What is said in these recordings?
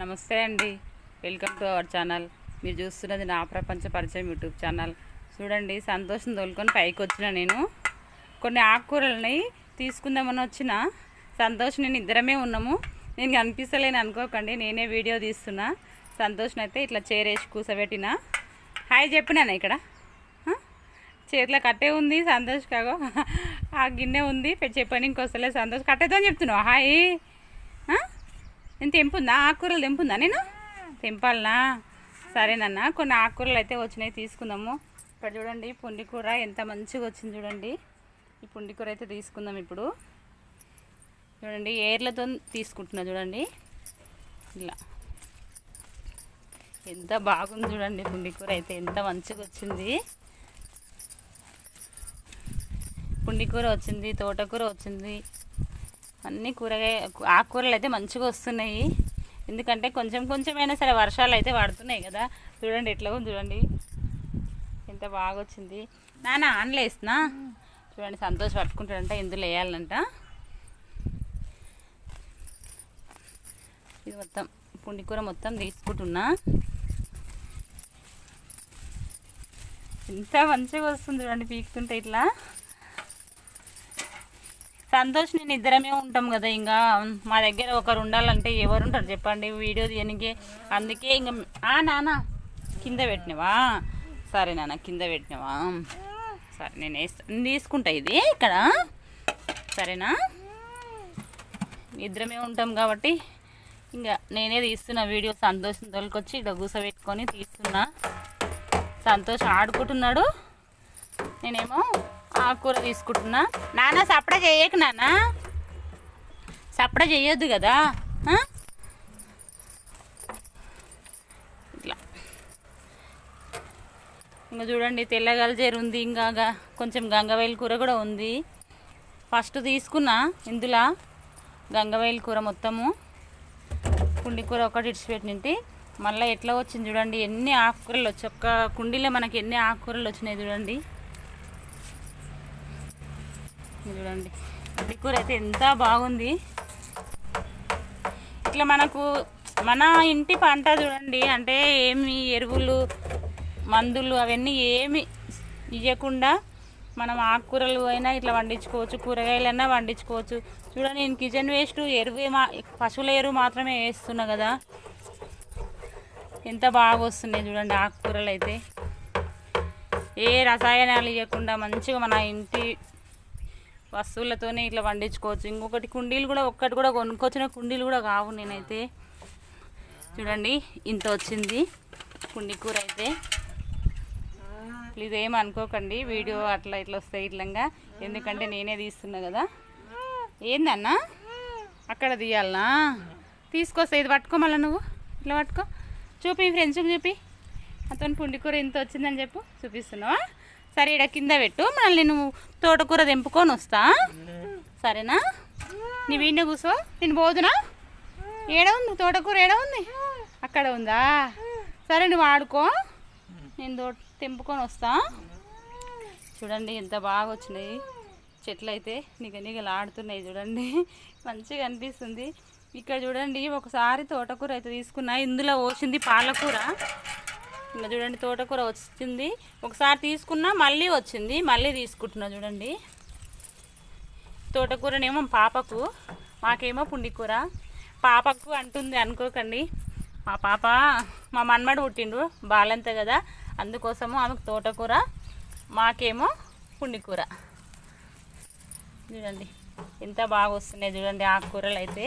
నమస్తే అండి. Welcome to our channel. మీరు చూస్తున్నది నా ప్రపంచ పరిచయం యూట్యూబ్ ఛానల్. చూడండి సంతోషం తోలుకొని పైకి వచ్చిన నేను. కొన్ని ఆకుకూరలని తీసుకుందామని వచ్చిన సంతోష్ నేను ఇద్దరమే ఉన్నాము. నేను కనిపిస్తలేను అనుకోకండి నేనే వీడియో తీస్తున్నా. సంతోష్ని అయితే ఇట్లా చేరేసి కూసబెట్టిన. హాయ్ చెప్పినాను ఇక్కడ. చేతిలో కట్టే ఉంది సంతోష్ కాగో. ఆ గిన్నె ఉంది చెప్పాను చెప్పని ఇంకొస్తలే సంతోష్. కట్టేతో చెప్తున్నావు? హాయ్. నేను తెంపుందా? ఆకుకూరలు తెంపుందా నేను? తెంపాలనా? సరేనన్నా కొన్ని ఆకుకూరలు అయితే వచ్చినాయి తీసుకుందాము. ఇక్కడ చూడండి పుండి కూర ఎంత మంచిగా వచ్చింది చూడండి. ఈ పుండి కూర అయితే తీసుకుందాం ఇప్పుడు. చూడండి ఏర్లతో తీసుకుంటున్నా చూడండి. ఇలా. ఎంత బాగుంది చూడండి పుండి కూర అయితే. ఎంత మంచిగా వచ్చింది. పుండి కూర వచ్చింది తోటకూర వచ్చింది. అన్ని కూరగాయ ఆకుకూరలు అయితే మంచిగా వస్తున్నాయి. ఎందుకంటే కొంచెం కొంచెమైనా సరే వర్షాలు అయితే పడుతున్నాయి కదా. చూడండి ఎట్లా ఉంది చూడండి. ఎంత బాగా వచ్చింది. నాన్న ఆన్లో వేస్తున్నా. చూడండి సంతోష పట్టుకుంటాడంట ఇందులో వేయాలంట. ఇది మొత్తం పుండి కూర మొత్తం తీసుకుంటున్నా. ఎంత మంచిగా వస్తుంది చూడండి పీకుతుంటే ఇట్లా. సంతోష్ నేను ఇద్దరమే ఉంటాం కదా ఇంకా మా దగ్గర ఒకరు ఉండాలంటే ఎవరు ఉంటారు చెప్పండి వీడియో తీయనికి. అందుకే ఇంకా ఆ నాన్న కింద పెట్టినవా? సరే నాన్న కింద పెట్టినవా? సరే నేను వేస్తా తీసుకుంటా ఇది ఇక్కడ. సరేనా? ఇద్దరమే ఉంటాం కాబట్టి ఇంకా నేనే తీస్తున్నా వీడియో సంతోషం తొలికొచ్చి ఇక్కడ కూసబెట్టుకొని తీస్తున్నా. సంతోష్ ఆడుకుంటున్నాడు. నేనేమో ఆకుకూర తీసుకుంటున్నా. నాన్న సపడ చేయకు నాన్న సపడ చేయొద్దు కదా. ఇట్లా. ఇంకా చూడండి తెల్లగలజేరు ఉంది. ఇంకా గ- కొంచెం గంగవేలు కూర కూడా ఉంది. ఫస్ట్ తీసుకున్నా ఇందులో గంగవేలు కూర మొత్తము. కుండి కూర ఒకటి ఇడిచిపెట్టింటి. మళ్ళీ ఎట్లా వచ్చింది చూడండి ఎన్ని ఆకుకూరలు వచ్చి ఒక్క కుండీలో మనకి ఎన్ని ఆకుకూరలు వచ్చినాయి చూడండి. చూడండి. కుండి కూర అయితే ఎంత బాగుంది. ఇట్లా మనకు మన ఇంటి పంట చూడండి అంటే ఏమి ఎరువులు మందులు అవన్నీ ఏమి ఇవ్వకుండా మనం ఆకుకూరలు అయినా ఇట్లా వండించుకోవచ్చు కూరగాయలైనా వండించుకోవచ్చు. చూడండి నేను కిచెన్ వేస్ట్ ఎరువు మా పశువుల ఎరువు మాత్రమే వేస్తున్నా కదా. ఎంత బాగా వస్తున్నాయి చూడండి ఆకుకూరలు అయితే. ఏ రసాయనాలు ఇవ్వకుండా మంచిగా మన ఇంటి వస్తువులతోనే ఇట్లా వండించుకోవచ్చు. ఇంకొకటి కుండీలు కూడా ఒక్కటి కూడా కొనుక్కొచ్చిన కుండీలు కూడా కావు నేనైతే. చూడండి ఇంత వచ్చింది కుండి కూర అయితే. ప్లీజ్ ఏం అనుకోకండి వీడియో అట్లా ఇట్లా వస్తాయి ఇట్లంగా. ఎందుకంటే నేనే తీస్తున్నా కదా. ఏందన్నా? అక్కడ తీయాలనా? తీసుకొస్తే ఇది పట్టుకో మళ్ళీ నువ్వు. ఇట్లా పట్టుకో. చూపి ఫ్రెండ్స్కి చూపి. అతను పుండికూర ఇంత వచ్చిందని చెప్పు. చూపిస్తున్నావా? సరే ఇక్కడ కింద పెట్టు. మళ్ళీ నువ్వు తోటకూర తెంపుకొని వస్తా. సరేనా? నీ వీడిని కూసో నేను పోదునా? ఏడ ఉంది? తోటకూర ఏడ ఉంది? అక్కడ ఉందా? సరే నువ్వు ఆడుకో. నేను తో తెంపుకొని వస్తా. చూడండి ఎంత బాగా వచ్చినాయి. చెట్లు అయితే నిగ నిగలు ఆడుతున్నాయి చూడండి. మంచిగా అనిపిస్తుంది. ఇక్కడ చూడండి ఒకసారి తోటకూర అయితే తీసుకున్నా. ఇందులో పోసింది పాలకూర. ఇంకా చూడండి తోటకూర వచ్చింది. ఒకసారి తీసుకున్నా మళ్ళీ వచ్చింది మళ్ళీ తీసుకుంటున్నా చూడండి. తోటకూరనేమో పాపకు మాకేమో పుండికూర. పాపకు అంటుంది అనుకోకండి. మా పాప మా మన్మడు పుట్టిండు బాలంత కదా అందుకోసము ఆమెకు తోటకూర మాకేమో పుండికూర. చూడండి ఎంత బాగా వస్తున్నాయి చూడండి ఆకుకూరలు అయితే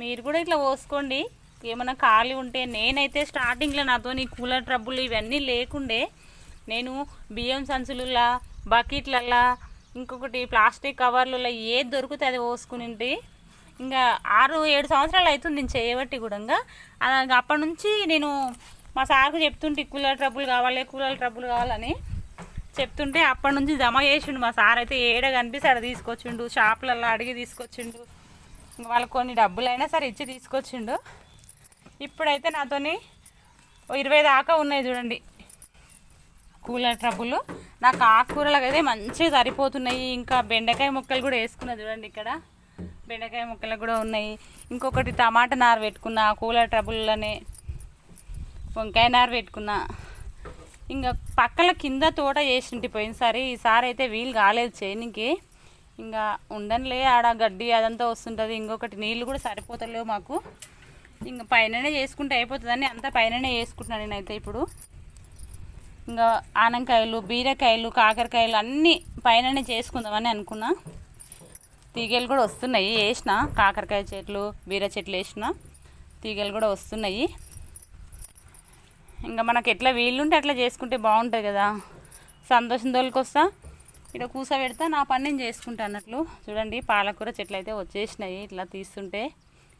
మీరు కూడా ఇట్లా పోసుకోండి. ఏమైనా ఖాళీ ఉంటే నేనైతే స్టార్టింగ్లో నాతో నీ కూలర్ ట్రబుల్ ఇవన్నీ లేకుండే నేను బియ్యం సంచులలో బకెట్లల్లా ఇంకొకటి ప్లాస్టిక్ కవర్లలో ఏది దొరికితే అది పోసుకుని ఇంకా ఆరు ఏడు సంవత్సరాలు అవుతుంది నేను చేయబట్టి కూడా ఇంకా. అప్పటి నుంచి నేను మా సార్కు చెప్తుంటే కూలర్ ట్రబుల్ కావాలి కూలర్ ట్రబుల్ కావాలని. చెప్తుంటే అప్పటి నుంచి జమ చేసిండు మా సార్ అయితే ఏడ కనిపిస్తే తీసుకొచ్చిండు షాపులలో అడిగి తీసుకొచ్చిండు. వాళ్ళకి కొన్ని డబ్బులైనా సరే ఇచ్చి తీసుకొచ్చిండు. ఇప్పుడైతే నాతోని ఇరవై దాకా ఉన్నాయి చూడండి. Cooler trouble. నాకు ఆకుకూరలకు అయితే మంచిగా సరిపోతున్నాయి. ఇంకా బెండకాయ ముక్కలు కూడా వేసుకున్నా చూడండి ఇక్కడ. బెండకాయ ముక్కలు కూడా ఉన్నాయి. ఇంకొకటి టమాటా నార పెట్టుకున్నా కూలర్ ట్రబుల్లోనే వంకాయ నార పెట్టుకున్నా. ఇంకా పక్కల కింద తోట చేసింటి పోయినసారి. ఈసారి అయితే వీలు కాలేదు చేయనికి ఇంకా ఉండనులే ఆడ గడ్డి అదంతా వస్తుంటుంది. ఇంకొకటి నీళ్ళు కూడా సరిపోతలేవు మాకు. ఇంకా పైననే చేసుకుంటే అయిపోతుందని అంతా పైననే చేసుకుంటున్నాను నేనైతే ఇప్పుడు. ఇంకా ఆనంకాయలు బీరకాయలు కాకరకాయలు అన్నీ పైననే చేసుకుందామని అనుకున్నా. తీగలు కూడా వస్తున్నాయి వేసిన కాకరకాయ చెట్లు బీర చెట్లు వేసిన తీగలు కూడా వస్తున్నాయి. ఇంకా మనకు ఎట్లా వీలుంటే అట్లా చేసుకుంటే బాగుంటుంది కదా. సంతోషం తోలుకొస్తా. ఇక్కడ కూస పెడతా నా పని నేను చేసుకుంటా అన్నట్లు. చూడండి పాలకూర చెట్లు అయితే వచ్చేసినాయి ఇట్లా తీస్తుంటే.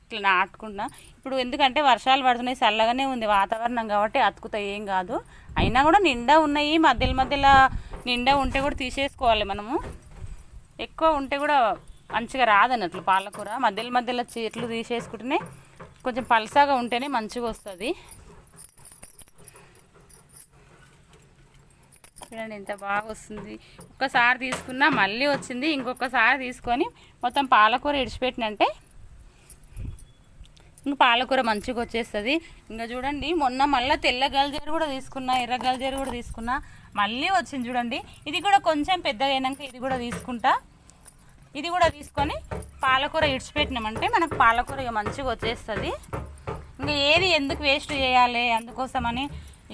ఇట్లా నాటుకున్నా ఇప్పుడు ఎందుకంటే వర్షాలు పడుతున్నాయి చల్లగానే ఉంది వాతావరణం కాబట్టి అతుకుతాయి ఏం కాదు. అయినా కూడా నిండా ఉన్నాయి మధ్యలో మధ్యలో నిండా ఉంటే కూడా తీసేసుకోవాలి మనము. ఎక్కువ ఉంటే కూడా మంచిగా రాదన్నట్లు పాలకూర. మధ్యలో మధ్యలో చెట్లు తీసేసుకుంటేనే కొంచెం పలసాగా ఉంటేనే మంచిగా వస్తుంది. చూడండి ఎంత బాగా వస్తుంది. ఒక్కసారి తీసుకున్నా మళ్ళీ వచ్చింది ఇంకొకసారి తీసుకొని మొత్తం పాలకూర ఇడిచిపెట్టినంటే ఇంక పాలకూర మంచిగా వచ్చేస్తుంది. ఇంకా చూడండి మొన్న మళ్ళీ తెల్ల గల్జేరు కూడా తీసుకున్నా ఎర్ర గల్జేరు కూడా తీసుకున్నా. మళ్ళీ వచ్చింది చూడండి. ఇది కూడా కొంచెం పెద్దగా అయినాక ఇది కూడా తీసుకుంటా. ఇది కూడా తీసుకొని పాలకూర ఇడిచిపెట్టినామంటే మనకు పాలకూర ఇక మంచిగా వచ్చేస్తుంది. ఇంకా ఏది ఎందుకు వేస్ట్ చేయాలి అందుకోసమని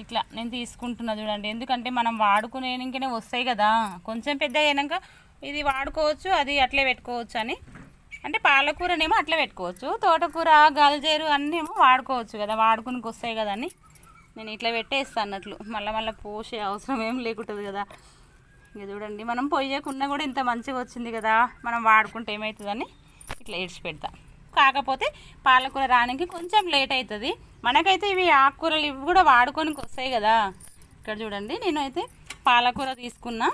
ఇట్లా నేను తీసుకుంటున్నా చూడండి. ఎందుకంటే మనం వాడుకునేకనే వస్తాయి కదా. కొంచెం పెద్ద అయినాక ఇది వాడుకోవచ్చు అది అట్లే పెట్టుకోవచ్చు అని అంటే పాలకూరనేమో అట్లా పెట్టుకోవచ్చు. తోటకూర గల్జేరు అన్నీ ఏమో వాడుకోవచ్చు కదా. వాడుకునికి వస్తాయి కదా అని నేను ఇట్లా పెట్టేస్తాను అన్నట్లు. మళ్ళీ మళ్ళీ పోసే అవసరం ఏం లేకుంటుంది కదా. ఇక చూడండి మనం పొయ్యకున్నా కూడా ఇంత మంచిగా వచ్చింది కదా. మనం వాడుకుంటే ఏమవుతుందని ఇట్లా ఏడ్చి పెడతా. కాకపోతే పాలకూర రానికి కొంచెం లేట్ అవుతుంది మనకైతే ఇవి ఆకుకూరలు ఇవి కూడా వాడుకోనికి వస్తాయి కదా. ఇక్కడ చూడండి నేను అయితే పాలకూర తీసుకున్నా.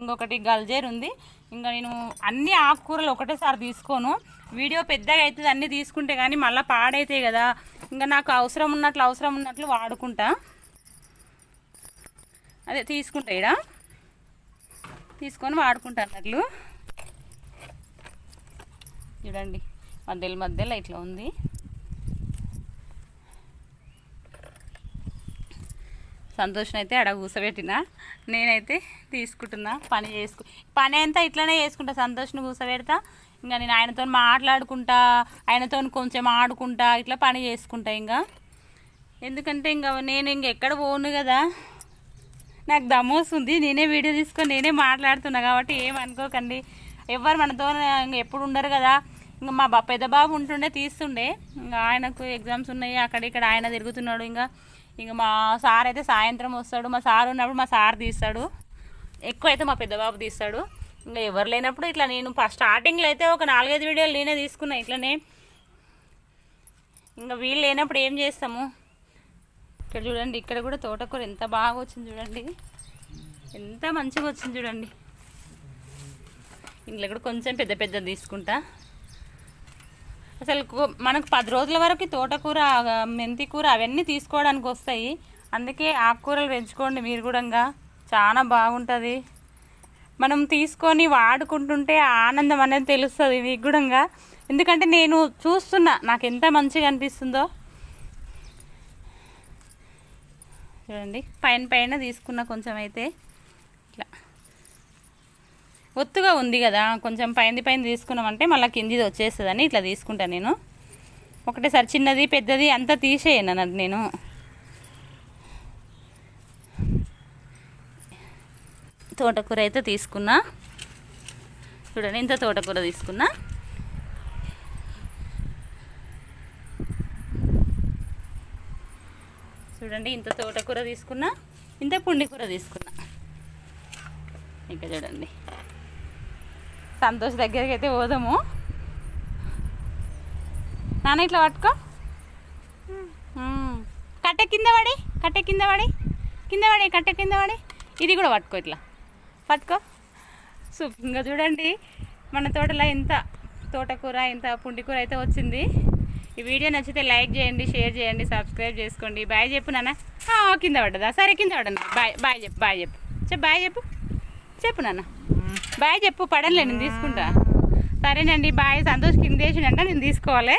ఇంకొకటి గల్జేరు ఉంది. ఇంకా నేను అన్ని ఆకుకూరలు ఒకటేసారి తీసుకోను. వీడియో పెద్దగా అవుతుంది అన్నీ తీసుకుంటే కానీ మళ్ళీ పాడైతాయి కదా. ఇంకా నాకు అవసరం ఉన్నట్లు అవసరం ఉన్నట్లు వాడుకుంటా. అదే తీసుకుంటా ఇడ తీసుకొని వాడుకుంటా అన్నట్లు. చూడండి మధ్యలో మధ్యలో ఇట్లా ఉంది. సంతోషం అయితే అక్కడ కూసబెట్టిన. నేనైతే తీసుకుంటున్నా పని చేసుకు పని అంతా ఇట్లనే చేసుకుంటా సంతోషం కూసబెడతా. ఇంకా నేను ఆయనతో మాట్లాడుకుంటా ఆయనతో కొంచెం ఆడుకుంటా ఇట్లా పని చేసుకుంటా ఇంకా ఎందుకంటే ఇంకా నేను ఇంక ఎక్కడ పోను కదా. నాకు దమ్ము వస్తుంది నేనే వీడియో తీసుకొని నేనే మాట్లాడుతున్నా కాబట్టి ఏమనుకోకండి ఎవరు మనతో ఇంక ఎప్పుడు ఉండరు కదా. ఇంకా మా పెద్ద బాబు ఉంటుండే తీస్తుండే. ఇంకా ఆయనకు ఎగ్జామ్స్ ఉన్నాయి అక్కడ ఇక్కడ ఆయన తిరుగుతున్నాడు ఇంకా ఇంక మా సార్ అయితే సాయంత్రం వస్తాడు. మా సార్ ఉన్నప్పుడు మా సార్ తీస్తాడు. ఎక్కువ అయితే మా పెద్దబాబు తీస్తాడు. ఇంకా ఎవరు లేనప్పుడు ఇట్లా నేను స్టార్టింగ్లో అయితే ఒక నాలుగైదు వీడియోలు నేనే తీసుకున్నా ఇట్లనే. ఇంకా వీళ్ళు లేనప్పుడు ఏం చేస్తాము? ఇక్కడ చూడండి ఇక్కడ కూడా తోటకూర ఎంత బాగా వచ్చింది చూడండి. ఎంత మంచిగా వచ్చింది చూడండి. ఇంట్లో కూడా కొంచెం పెద్ద పెద్ద తీసుకుంటా. అసలు మనకు పది రోజుల వరకు తోటకూర మెంతి కూర అవన్నీ తీసుకోవడానికి వస్తాయి. అందుకే ఆకుకూరలు పెంచుకోండి మీరు కూడా చాలా బాగుంటుంది. మనం తీసుకొని వాడుకుంటుంటే ఆనందం అనేది తెలుస్తుంది మీకు కూడా ఎందుకంటే నేను చూస్తున్నా నాకు ఎంత మంచిగా అనిపిస్తుందో. చూడండి పైన పైన తీసుకున్న కొంచెం అయితే. ఒత్తుగా ఉంది కదా కొంచెం పైంది పైన తీసుకున్నామంటే మళ్ళీ కిందిది వచ్చేస్తుందని ఇట్లా తీసుకుంటాను నేను. ఒకటేసారి చిన్నది పెద్దది అంతా తీసేయను అన్నది నేను. తోటకూర అయితే తీసుకున్నా. చూడండి ఇంత తోటకూర తీసుకున్నా. చూడండి ఇంత తోటకూర తీసుకున్నా. ఇంత పుండి కూర తీసుకున్నా. ఇంకా చూడండి. సంతోష్ దగ్గరికి అయితే పోదాము. నాన్న ఇట్లా పట్టుకో. కట్టె కింద పడి కట్టె కింద పడి కింద పడి కట్టె కింద పడి. ఇది కూడా పట్టుకో ఇట్లా. పట్టుకో. సూపర్గా చూడండి. మన తోటలో ఇంత తోటకూర ఇంత పుండికూర అయితే వచ్చింది. ఈ వీడియో నచ్చితే లైక్ చేయండి షేర్ చేయండి సబ్స్క్రైబ్ చేసుకోండి. బాయ్ చెప్పు నాన్న. కింద పడ్డదా? సరే కింద పడ్డా బాయ్ బాయ్ చెప్పు బాయ్ చెప్పు. చెప్పు బాయ్ చెప్పు. చెప్పు నాన్న. బాయ్ చెప్పు పడని నేను తీసుకుంటా. సరేనండి బాయ్. సంతోష్ కింద వేసిండంట నేను తీసుకోవాలి.